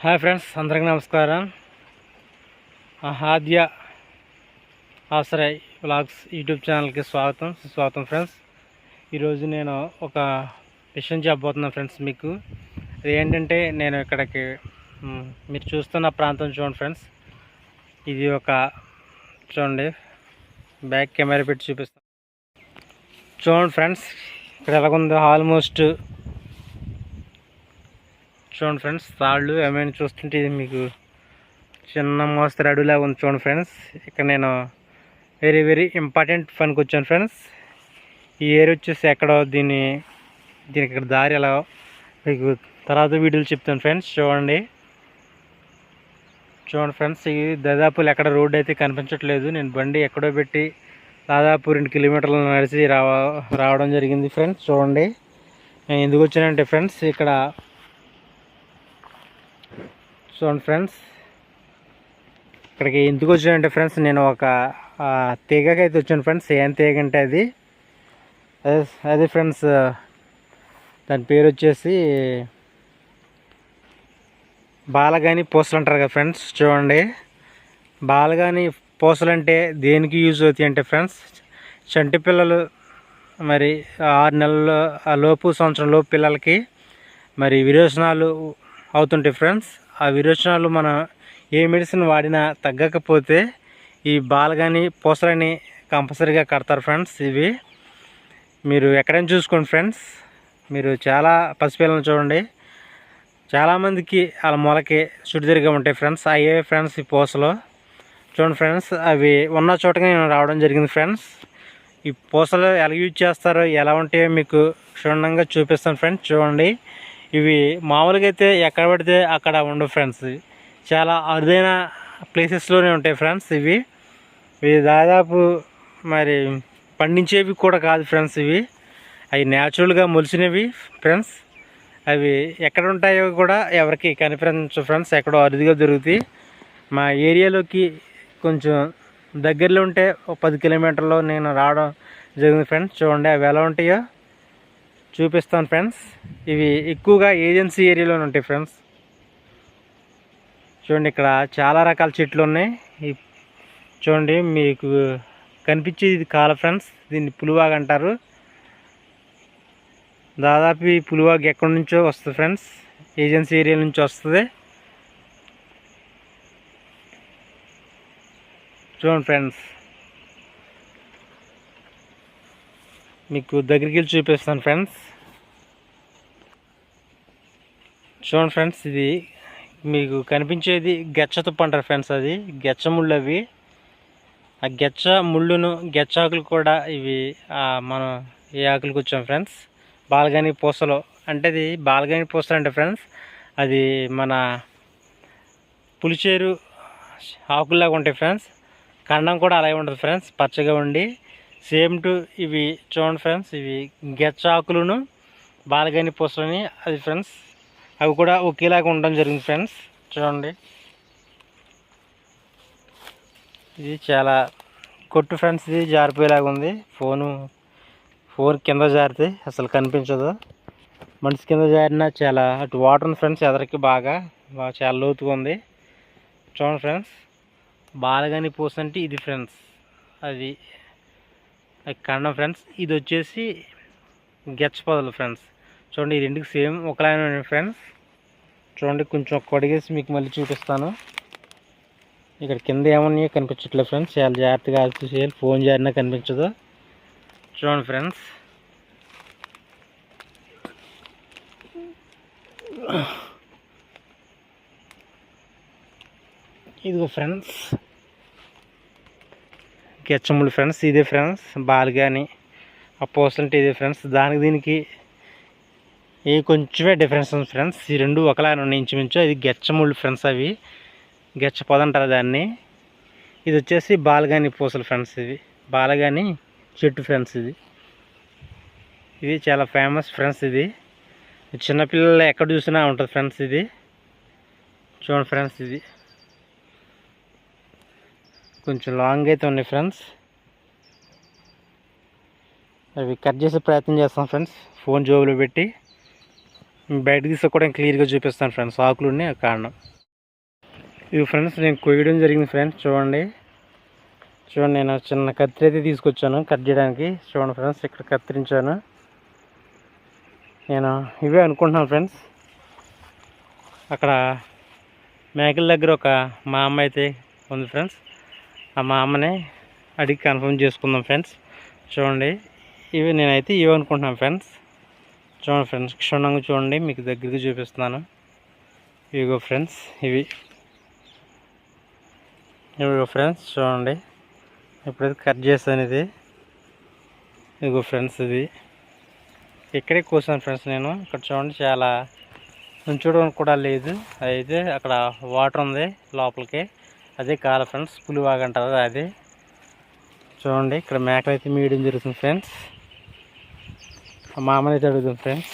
Hi friends అందరికీ నమస్కారం. ఆద్య Ashray vlogs YouTube ఛానల్కి స్వాగతం. సుస్వాగతం ఫ్రెండ్స్. ఈరోజు నేను ఒక విషయం చెప్పబోతున్నాను ఫ్రెండ్స్ మీకు. అది ఏంటంటే నేను ఇక్కడికి మీరు చూస్తున్న ప్రాంతం చూడండి ఫ్రెండ్స్. ఇది ఒక చూడండి బ్యాక్ కెమెరా పెట్టి చూపిస్తాను చూడండి ఫ్రెండ్స్ ఇక్కడ ఎలాగుందో ఆల్మోస్ట్ చూడండి ఫ్రెండ్స్ తాళ్ళు ఏమైనా చూస్తుంటే ఇది మీకు చిన్న మోస్తరు అడుగులాగా ఉంది చూడండి ఫ్రెండ్స్. ఇక్కడ నేను వెరీ వెరీ ఇంపార్టెంట్ పనికి వచ్చాను ఫ్రెండ్స్. ఈ ఏరియా వచ్చేసి ఎక్కడో దీన్ని దీనికి ఇక్కడ దారి ఎలా మీకు తర్వాత వీడియోలు చెప్తాను ఫ్రెండ్స్. చూడండి. చూడండి ఫ్రెండ్స్ ఇది దాదాపు ఎక్కడ రోడ్డు అయితే కనిపించట్లేదు. నేను బండి ఎక్కడో పెట్టి దాదాపు రెండు కిలోమీటర్లు నడిచి రావ రావడం జరిగింది ఫ్రెండ్స్. చూడండి. నేను ఎందుకు వచ్చానంటే ఫ్రెండ్స్ ఇక్కడ చూడండి ఫ్రెండ్స్. ఇక్కడికి ఎందుకు వచ్చానంటే ఫ్రెండ్స్ నేను ఒక తీగకైతే తీగకి అయితే వచ్చాను ఫ్రెండ్స్. ఏం తీగ అంటే అది. అదే ఫ్రెండ్స్ దాని పేరు వచ్చేసి బాలగాని పూసలు అంటారు కదా ఫ్రెండ్స్ చూడండి. బాలగాని పూసలు అంటే దేనికి యూజ్ అవుతాయి అంటే ఫ్రెండ్స్ చంటి పిల్లలు మరి ఆరు నెలల ఆ లోపు సంవత్సరం లోపు పిల్లలకి మరి విరోచనాలు అవుతుంటాయి ఫ్రెండ్స్. ఆ విరోచనాలు మనం ఏ మెడిసిన్ వాడినా తగ్గకపోతే ఈ బాల్ కానీ పూసలని కంపల్సరీగా కడతారు ఫ్రెండ్స్ ఇవి. మీరు ఎక్కడైనా చూసుకోండి ఫ్రెండ్స్. మీరు చాలా పసిపిల్లలను చూడండి. చాలామందికి వాళ్ళ మొలకి చుడిదిరిగా ఉంటాయి ఫ్రెండ్స్. అయ్యే ఫ్రెండ్స్ ఈ పూసలు చూడండి ఫ్రెండ్స్ అవి ఉన్న చోటగా నేను రావడం జరిగింది ఫ్రెండ్స్. ఈ పూసలు ఎలా యూజ్ చేస్తారో ఎలా ఉంటాయో మీకు క్షుణ్ణంగా చూపిస్తాను ఫ్రెండ్స్. చూడండి. ఇవి మామూలుగా అయితే ఎక్కడ పడితే అక్కడ ఉండవు ఫ్రెండ్స్. చాలా అరుదైన ప్లేసెస్లోనే ఉంటాయి ఫ్రెండ్స్ ఇవి. ఇవి దాదాపు మరి పండించేవి కూడా కాదు ఫ్రెండ్స్ ఇవి. అవి న్యాచురల్గా మొలిచినవి ఫ్రెండ్స్. అవి ఎక్కడ ఉంటాయో కూడా ఎవరికి కనిపించు ఫ్రెండ్స్. ఎక్కడో అరుదుగా దొరుకుతాయి. మా ఏరియాలోకి కొంచెం దగ్గరలో ఉంటే ఒక పది కిలోమీటర్లో నేను రావడం జరిగింది ఫ్రెండ్స్. చూడండి అవి ఎలా ఉంటాయో. చూపిస్తాను ఫ్రెండ్స్. ఇవి ఎక్కువగా ఏజెన్సీ ఏరియాలోనే ఉంటాయి ఫ్రెండ్స్. చూడండి ఇక్కడ చాలా రకాల చెట్లు ఉన్నాయి. చూడండి మీకు కనిపించేది ఇది కాల ఫ్రెండ్స్. దీన్ని పులివాగ్ అంటారు. దాదాపు ఈ పులివాగ్ ఎక్కడి నుంచో వస్తుంది ఫ్రెండ్స్. ఏజెన్సీ ఏరియా నుంచి వస్తుంది. చూడండి ఫ్రెండ్స్. మీకు దగ్గరికి వెళ్ళి చూపిస్తాను ఫ్రెండ్స్. చూడండి ఫ్రెండ్స్ ఇది మీకు కనిపించేది గచ్చతుప్పు అంటారు ఫ్రెండ్స్ అది. గెచ్చ ముళ్ళు అవి. ఆ గెచ్చ ముళ్ళును గెచ్చ ఆకులు కూడా ఇవి మనం ఏ ఆకులకు వచ్చాం ఫ్రెండ్స్? బాలగాని పూసలు. అంటే అది బాలగాని పూసలు అంటే ఫ్రెండ్స్. అది మన పులిచేరు ఆకుల్లాగా ఉంటాయి ఫ్రెండ్స్. కండం కూడా అలాగే ఉంటుంది ఫ్రెండ్స్ పచ్చగా ఉండి. సేమ్ టు ఇవి చూడండి ఫ్రెండ్స్ ఇవి గెచ్చాకులను ఆకులను బాలగాని పూసలని అది ఫ్రెండ్స్ అవి కూడా ఒకేలాగా ఉండడం జరిగింది ఫ్రెండ్స్ చూడండి. ఇది చాలా కొట్టు ఫ్రెండ్స్ ఇది జారిపోయేలాగా ఉంది. ఫోను ఫోన్ కింద జారితే అసలు కనిపించదు. మనిషి కింద జారినా చాలా అటు వాటర్ ఉంది ఫ్రెండ్స్ ఎదరికి బాగా బాగా చాలా లోతుగా ఉంది. చూడండి ఫ్రెండ్స్ బాలగాని పూస అంటే ఇది ఫ్రెండ్స్ అది అది కండం ఫ్రెండ్స్ ఇది వచ్చేసి గెచ్చ పొదలు ఫ్రెండ్స్. చూడండి ఈ రెండుకి సేమ్ ఒకలానే ఉన్నాయి ఫ్రెండ్స్. చూడండి కొంచెం కొడిగేసి మీకు మళ్ళీ చూపిస్తాను. ఇక్కడ కింద ఏమన్నాయో కనిపించట్లేదు ఫ్రెండ్స్. చాలా జాగ్రత్తగా ఆలోచన చేయాలి. ఫోన్ జారినా కనిపించదు. చూడండి ఫ్రెండ్స్. ఇదిగో ఫ్రెండ్స్. గెచ్చములు ఫ్రెండ్స్ ఇదే ఫ్రెండ్స్ బాల్గాని ఆ పోస్టల్ ఇదే ఫ్రెండ్స్. దానికి దీనికి ఏ కొంచెమే డిఫరెన్స్ ఉంది ఫ్రెండ్స్. ఈ రెండు ఒకలాగా ఉన్నాయి ఇంచుమించు. ఇది గెచ్చముళ్ళు ఫ్రెండ్స్ అవి. గెచ్చ పొద అంటారు దాన్ని. ఇది వచ్చేసి బాలగాని పూసలు ఫ్రెండ్స్ ఇవి. బాలగాని చెట్టు ఫ్రెండ్స్ ఇది. ఇది చాలా ఫేమస్ ఫ్రెండ్స్ ఇది. చిన్నపిల్లలు ఎక్కడ చూసినా ఉంటుంది ఫ్రెండ్స్ ఇది. చూడండి ఫ్రెండ్స్ ఇది. కొంచెం లాంగ్ అయితే ఉన్నాయి ఫ్రెండ్స్ అవి కట్ చేసే ప్రయత్నం చేస్తాం ఫ్రెండ్స్ ఫోన్ జోబులో పెట్టి బయట తీసి కూడా క్లియర్గా చూపిస్తాను ఫ్రెండ్స్ ఆకులు ఉన్నాయి ఆ కారణం. ఇవి ఫ్రెండ్స్ నేను కొయ్యడం జరిగింది ఫ్రెండ్స్ చూడండి. చూడండి నేను చిన్న కత్తి అయితే తీసుకొచ్చాను కట్ చేయడానికి. చూడండి ఫ్రెండ్స్ ఇక్కడ కత్తిరించాను. నేను ఇవే అనుకుంటున్నాను ఫ్రెండ్స్ అక్కడ మేకల దగ్గర ఒక మా అమ్మ అయితే ఉంది ఫ్రెండ్స్ ఆ మా అమ్మని అడిగి కన్ఫర్మ్ చేసుకుందాం ఫ్రెండ్స్ చూడండి ఇవి నేనైతే ఇవి అనుకుంటున్నాను ఫ్రెండ్స్ చూడండి ఫ్రెండ్స్ క్షుణ్ణంగా చూడండి మీకు దగ్గరికి చూపిస్తున్నాను. ఇవిగో ఫ్రెండ్స్ ఇవి. ఇవిగో ఫ్రెండ్స్ చూడండి. ఇప్పుడైతే కట్ చేస్తాను ఇది ఇదిగో ఫ్రెండ్స్ ఇది. ఇక్కడే కూర్చున్నాను ఫ్రెండ్స్ నేను. ఇక్కడ చూడండి చాలా ఉంచడానికి కూడా లేదు. అయితే అక్కడ వాటర్ ఉంది లోపలికి. అదే కాల ఫ్రెండ్స్ పులివాగ అంటారు అదే. చూడండి ఇక్కడ మేకలు అయితే మీడియం జరుగుతుంది ఫ్రెండ్స్. మా అమ్మని అయితే అడుగుతుంది ఫ్రెండ్స్.